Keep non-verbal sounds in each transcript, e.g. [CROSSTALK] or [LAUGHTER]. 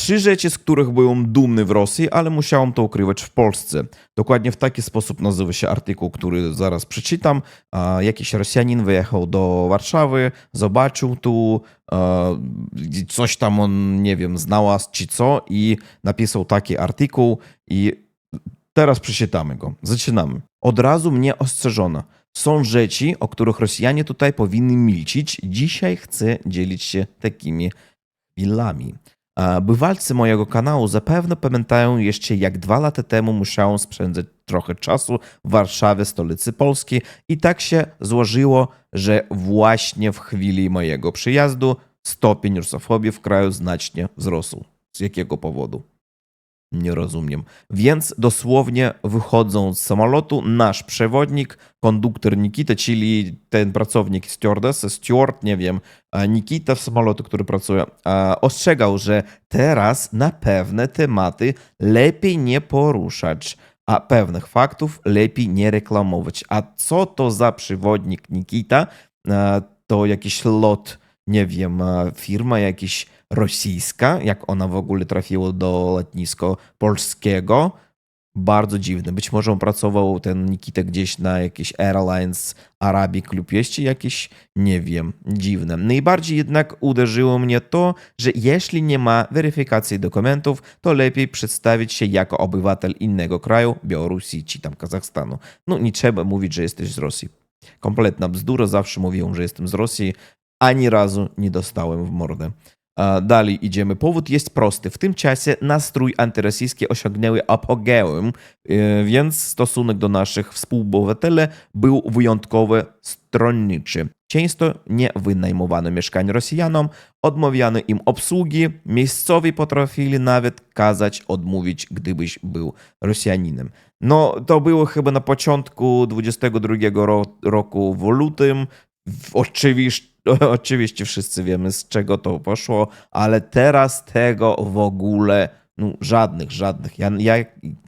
Trzy rzeczy, z których byłem dumny w Rosji, ale musiałem to ukrywać w Polsce. Dokładnie w taki sposób nazywa się artykuł, który zaraz przeczytam. Jakiś Rosjanin wyjechał do Warszawy, zobaczył tu e, coś tam on, nie wiem, znalazł czy co i napisał taki artykuł i teraz przeczytamy go. Zaczynamy. Od razu mnie ostrzeżono. Są rzeczy, o których Rosjanie tutaj powinni milczyć. Dzisiaj chcę dzielić się takimi chwilami. Bywalcy mojego kanału zapewne pamiętają jeszcze, jak dwa lata temu musiałem spędzać trochę czasu w Warszawie, stolicy Polski, i tak się złożyło, że właśnie w chwili mojego przyjazdu stopień rusofobii w kraju znacznie wzrósł. Z jakiego powodu? Nie rozumiem. Więc dosłownie wychodząc z samolotu, nasz przewodnik, konduktor Nikita, czyli ten pracownik stewardess, steward, nie wiem, Nikita w samolotu, który pracuje, ostrzegał, że teraz na pewne tematy lepiej nie poruszać, a pewnych faktów lepiej nie reklamować. A co to za przewodnik Nikita? A, To jakiś lot, nie wiem, firma jakiś rosyjska, jak ona w ogóle trafiła do lotniska polskiego. Bardzo dziwne. Być może on pracował, ten Nikita, gdzieś na jakiś Airlines Arabic lub jeszcze jakieś, nie wiem, dziwne. Najbardziej jednak uderzyło mnie to, że jeśli nie ma weryfikacji dokumentów, to lepiej przedstawić się jako obywatel innego kraju, Białorusi czy tam Kazachstanu. No nie trzeba mówić, że jesteś z Rosji. Kompletna bzdura, zawsze mówiłem, że jestem z Rosji, ani razu nie dostałem w mordę. Dalej idziemy. Powód jest prosty. W tym czasie nastrój antyrosyjski osiągnęły apogeum, e, więc stosunek do naszych współobywateli był wyjątkowo stronniczy. Często nie wynajmowano mieszkań Rosjanom, odmawiano im obsługi, miejscowi potrafili nawet kazać odmówić, gdybyś był Rosjaninem. No, to było chyba na początku 22 ro- roku w lutym. Oczywiście, [LAUGHS] oczywiście wszyscy wiemy, z czego to poszło, ale teraz tego w ogóle no, żadnych, żadnych. Ja, ja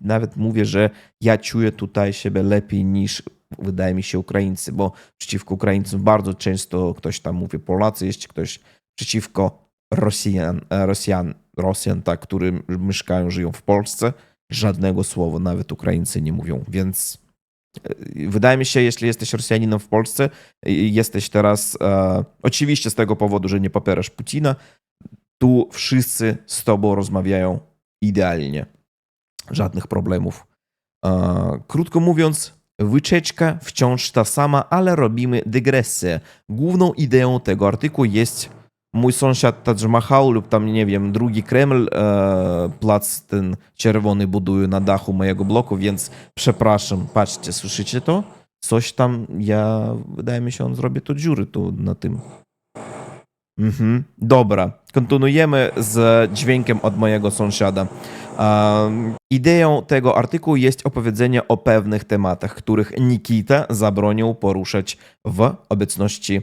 nawet mówię, że ja czuję tutaj siebie lepiej niż wydaje mi się Ukraińcy, bo przeciwko Ukraińcom bardzo często ktoś tam mówi Polacy, jest ktoś przeciwko Rosjan, Rosjan, Rosjan tak, którzy mieszkają, żyją w Polsce. Żadnego słowa nawet Ukraińcy nie mówią, więc wydaje mi się, jeśli jesteś Rosjaninem w Polsce, i jesteś teraz, e, oczywiście z tego powodu, że nie popierasz Putina, tu wszyscy z tobą rozmawiają idealnie. Żadnych problemów. E, Krótko mówiąc, wyczeczka wciąż ta sama, ale robimy dygresję. Główną ideą tego artykułu jest mój sąsiad Taj Mahal lub tam, nie wiem, drugi Kreml, e, plac ten czerwony buduje na dachu mojego bloku, więc przepraszam, patrzcie, słyszycie to? Coś tam, ja, wydaje mi się, on zrobi tu dziury tu na tym. Mhm, dobra, kontynuujemy z dźwiękiem od mojego sąsiada. Um, ideą tego artykułu jest opowiedzenie o pewnych tematach, których Nikita zabronił poruszać w obecności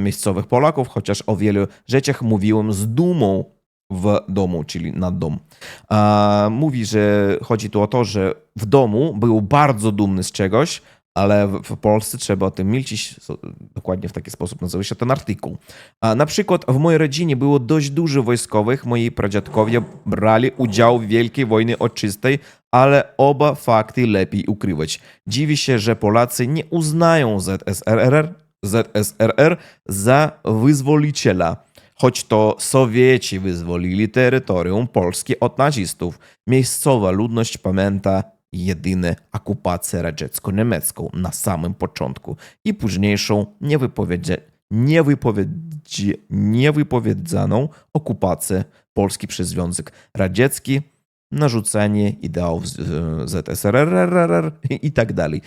miejscowych Polaków, chociaż o wielu rzeczach mówiłem z dumą w domu, czyli na dom. A, mówi, że chodzi tu o to, że w domu był bardzo dumny z czegoś, ale w, Polsce trzeba o tym milczyć. Dokładnie w taki sposób nazywa się ten artykuł. A, na przykład w mojej rodzinie było dość dużo wojskowych. Moi pradziadkowie brali udział w Wielkiej Wojnie Oczystej, ale oba fakty lepiej ukrywać. Dziwi się, że Polacy nie uznają ZSRR, ZSRR za wyzwoliciela. Choć to Sowieci wyzwolili terytorium Polski od nazistów, miejscowa ludność pamięta jedynie okupację radziecko-niemiecką na samym początku i późniejszą niewypowiedzie, niewypowiedzi, niewypowiedzianą okupację Polski przez Związek Radziecki, narzucanie ideałów z- e, ZSRR i tak dalej.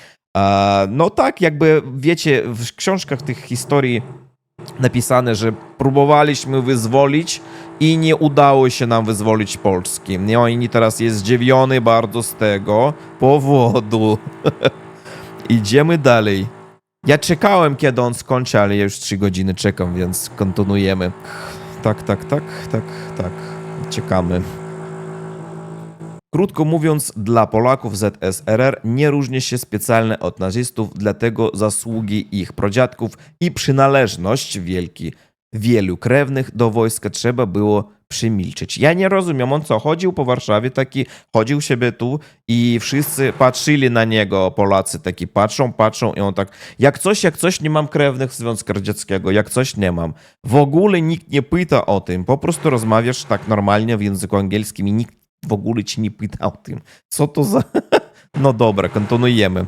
No tak, jakby wiecie, w książkach tych historii napisane, że próbowaliśmy wyzwolić i nie udało się nam wyzwolić Polski. No i teraz jest zdziwiony bardzo z tego powodu. [LAUGHS] Idziemy dalej. Ja czekałem, kiedy on skończy, ale ja już 3 godziny czekam, więc kontynuujemy. Tak, tak, tak, tak, tak. Czekamy. Krótko mówiąc, dla Polaków ZSRR nie różni się specjalnie od nazistów, dlatego zasługi ich pradziadków i przynależność wielki wielu krewnych do wojska trzeba było przemilczeć. Ja nie rozumiem, on co, chodził po Warszawie taki, chodził sobie tu i wszyscy patrzyli na niego, Polacy taki patrzą, patrzą i on tak, jak coś, jak coś, nie mam krewnych z Związku Radzieckiego, jak coś nie mam. W ogóle nikt nie pyta o tym, po prostu rozmawiasz tak normalnie w języku angielskim i nikt w ogóle ci nie pyta o tym. Co to za... [LAUGHS] No dobra, kontynuujemy.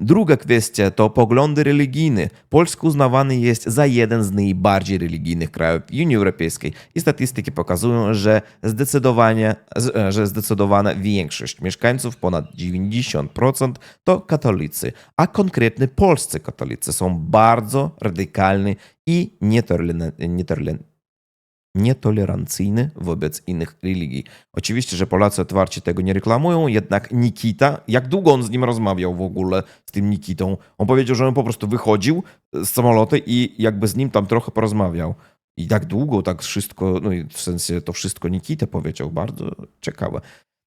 Druga kwestia to poglądy religijne. Polska uznawany jest za jeden z najbardziej religijnych krajów Unii Europejskiej i statystyki pokazują, że zdecydowanie, z- że zdecydowana większość mieszkańców, ponad 90% to katolicy, a konkretnie polscy katolicy są bardzo radykalni i nietoleran- nietolerancyjny wobec innych religii. Oczywiście, że Polacy otwarcie tego nie reklamują, jednak Nikita, jak długo on z nim rozmawiał w ogóle, z tym Nikitą? On powiedział, że on po prostu wychodził z samolotu i jakby z nim tam trochę porozmawiał. I tak długo, tak wszystko, no i w sensie to wszystko Nikita powiedział, bardzo ciekawe.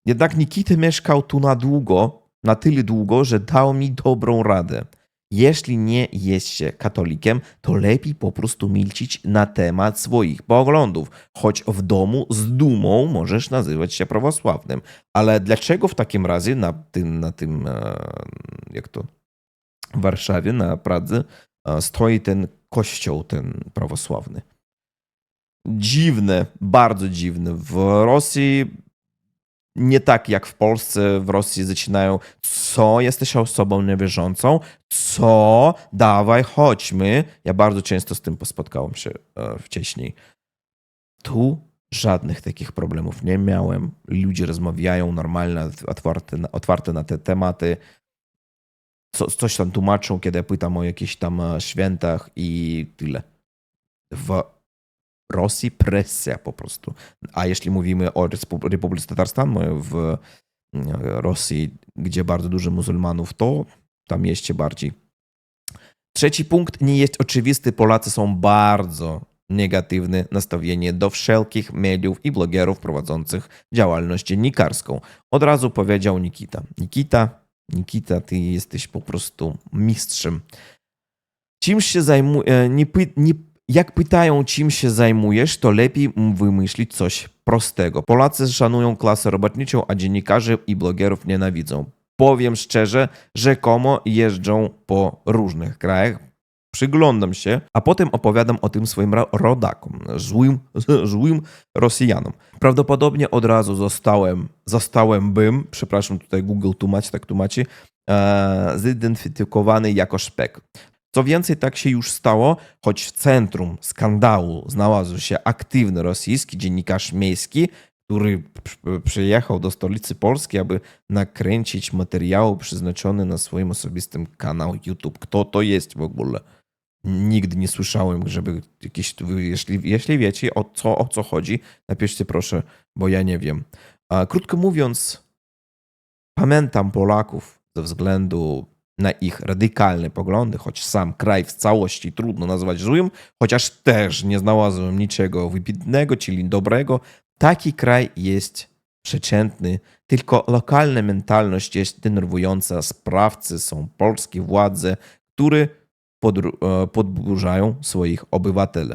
Jednak Nikita mieszkał tu na długo, na tyle długo, że dał mi dobrą radę. Jeśli nie jest się katolikiem, to lepiej po prostu milczyć na temat swoich poglądów, choć w domu z dumą możesz nazywać się prawosławnym. Ale dlaczego w takim razie na tym, na tym e, jak to, w Warszawie, na Pradze, e, stoi ten kościół, ten prawosławny? Dziwne, bardzo dziwne. W Rosji nie tak jak w Polsce, w Rosji zaczynają, co jesteś osobą niewierzącą, co, dawaj, chodźmy. Ja bardzo często z tym spotkałem się e, wcześniej. Tu żadnych takich problemów nie miałem. Ludzie rozmawiają normalnie, otwarte, otwarte na te tematy. Co, coś tam tłumaczą, kiedy pytam o jakichś tam e, świętach i tyle. W Rosji presja po prostu. A jeśli mówimy o Republice Tatarstan, w e, Rosji, gdzie bardzo dużo muzułmanów, to tam jeszcze bardziej. Trzeci punkt nie jest oczywisty. Polacy są bardzo negatywne nastawienie do wszelkich mediów i blogerów prowadzących działalność dziennikarską. Od razu powiedział Nikita. Nikita, Nikita, ty jesteś po prostu mistrzem. Czym się zajmuje, nie, py, nie jak pytają, czym się zajmujesz, to lepiej wymyślić coś prostego. Polacy szanują klasę robotniczą, a dziennikarzy i blogerów nienawidzą. Powiem szczerze, rzekomo jeżdżą po różnych krajach, przyglądam się, a potem opowiadam o tym swoim ro- rodakom, złym, [LAUGHS] złym Rosjanom. Prawdopodobnie od razu zostałem, zostałem bym, przepraszam, tutaj Google tłumaczy, tak tłumaczy, e, zidentyfikowany jako szpek. Co więcej, tak się już stało, choć w centrum skandału znalazł się aktywny rosyjski dziennikarz miejski, który przy- przyjechał do stolicy Polski, aby nakręcić materiał przeznaczony na swoim osobistym kanał YouTube. Kto to jest w ogóle? Nigdy nie słyszałem, żeby jakieś. wy- Jeśli, jeśli wiecie o co, o co chodzi, napiszcie proszę, bo ja nie wiem. Krótko mówiąc, pamiętam Polaków ze względu na ich radykalne poglądy, choć sam kraj w całości trudno nazwać złym, chociaż też nie znalazłem niczego wybitnego, czyli dobrego. Taki kraj jest przeciętny, tylko lokalna mentalność jest denerwująca. Sprawcy są polskie władze, które e, podburzają swoich obywateli.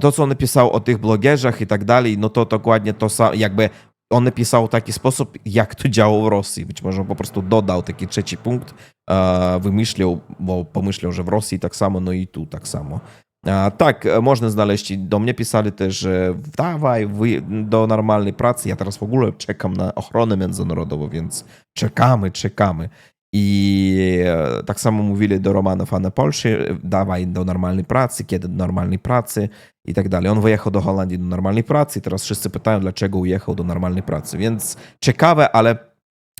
To, co on napisał o tych blogerzach i tak dalej, no to dokładnie to samo, jakby on napisał w taki sposób, jak to działało w Rosji. Być może on po prostu dodał taki trzeci punkt, e, wymyślił, bo pomyślał, że w Rosji tak samo, no i tu tak samo. A, tak, e, można znaleźć, do mnie pisali też, że dawaj do normalnej pracy. Ja teraz w ogóle czekam na ochronę międzynarodową, więc czekamy, czekamy. I e, tak samo mówili do Romanów, a na Polsce, dawaj do normalnej pracy, kiedy do normalnej pracy i tak dalej. On wyjechał do Holandii do normalnej pracy i teraz wszyscy pytają, dlaczego ujechał do normalnej pracy. Więc ciekawe, ale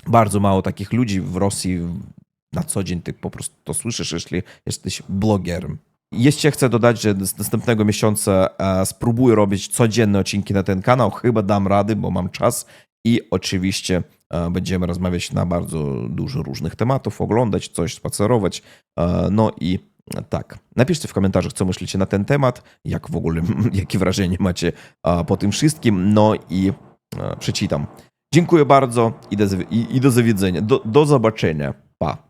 bardzo mało takich ludzi w Rosji na co dzień ty po prostu to słyszysz, jeśli jesteś blogerem. Jeszcze chcę dodać, że z następnego miesiąca e, spróbuję robić codzienne odcinki na ten kanał. Chyba dam rady, bo mam czas i oczywiście e, będziemy rozmawiać na bardzo dużo różnych tematów, oglądać coś, spacerować. E, no i tak. Napiszcie w komentarzach, co myślicie na ten temat, jak w ogóle, [LAUGHS] jakie wrażenie macie e, po tym wszystkim. No i przeczytam. Dziękuję bardzo i do, i, i do zawiedzenia. Do, do zobaczenia. Pa.